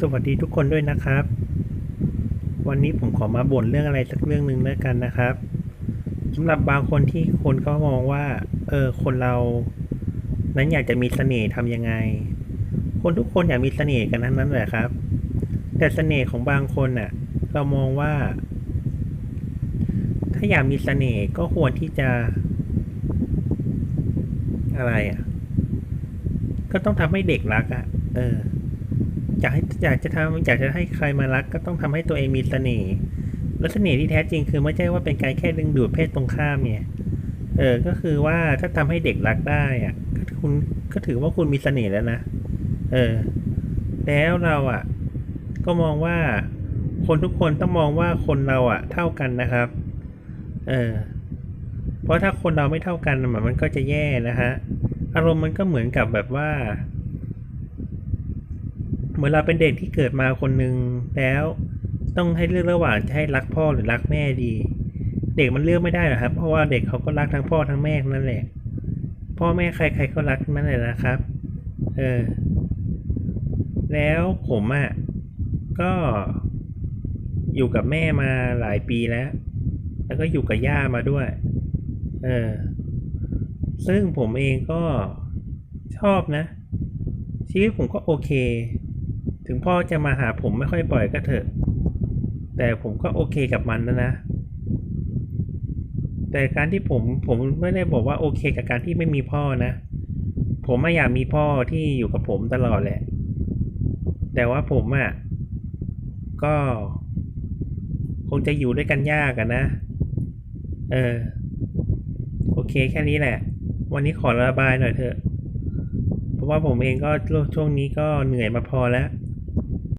สวัสดีทุกคนด้วยนะครับ วันนี้ผมขอมาบ่นเรื่องอะไรสักเรื่องหนึ่งแล้วกันนะครับสำหรับบางคนที่คนก็มองว่า เออ คนเรา นั้นอยากจะมีเสน่ห์ทำยังไง คนทุกคนอยากมีเสน่ห์กันทั้งนั้นแหละครับ แต่เสน่ห์ของบางคนน่ะ เรามองว่า ถ้าอยากมีเสน่ห์ก็ควรที่จะ อะไรอะ ก็ต้องทำให้เด็กรักอะ เออ อยากให้อยากจะทำอยากจะให้ใครมารักก็ต้องทำให้ตัวเองมีเสน่ห์และเสน่ห์ที่แท้จริงคือไม่ใช่ว่าเป็นการแค่ดึงดูดเพศตรงข้ามเนี่ย เออ ก็คือว่าถ้าทำให้เด็กรักได้อะก็คุณก็ถือว่าคุณมีเสน่ห์แล้วนะ เออ แล้วเราอะ ก็มองว่าคนทุกคนต้องมองว่าคนเราอะ เท่ากันนะครับ เออ เพราะถ้าคนเราไม่เท่ากันมันมันก็จะแย่นะฮะ อารมณ์มันก็เหมือนกับแบบว่า เหมือนเราเป็นเด็กที่เกิดมาคนหนึ่งแล้ว ต้องให้เลือกระหว่างจะให้รักพ่อหรือรักแม่ดี เด็กมันเลือกไม่ได้หรอครับ เพราะว่าเด็กเขาก็รักทั้งพ่อทั้งแม่นั่นแหละ พ่อแม่ใครใครก็รักนั่นแหละนะครับ เออ แล้วผมอะ่ะก็อยู่กับแม่มาหลายปีแล้ว แล้วก็อยู่กับย่ามาด้วย เออ ซึ่งผมเองก็ชอบนะ ชีวิตผมก็โอเค ถึงพ่อจะมาหาผมไม่ค่อยบ่อยก็เถอะ แต่ผมก็โอเคกับมันนะนะ แต่การที่ผมผมไม่ได้บอกว่าโอเคกับการที่ไม่มีพ่อนะ ผมไม่อยากมีพ่อที่อยู่กับผมตลอดแหละ แต่ว่าผมอะ่ะก็ คงจะอยู่ด้วยกันยากอะนะ เออ โอเคแค่นี้แหละ วันนี้ขอระบายหน่อยเถอะ เพราะว่าผมเองก็ช่วงนี้ก็เหนื่อยมาพอแล้ว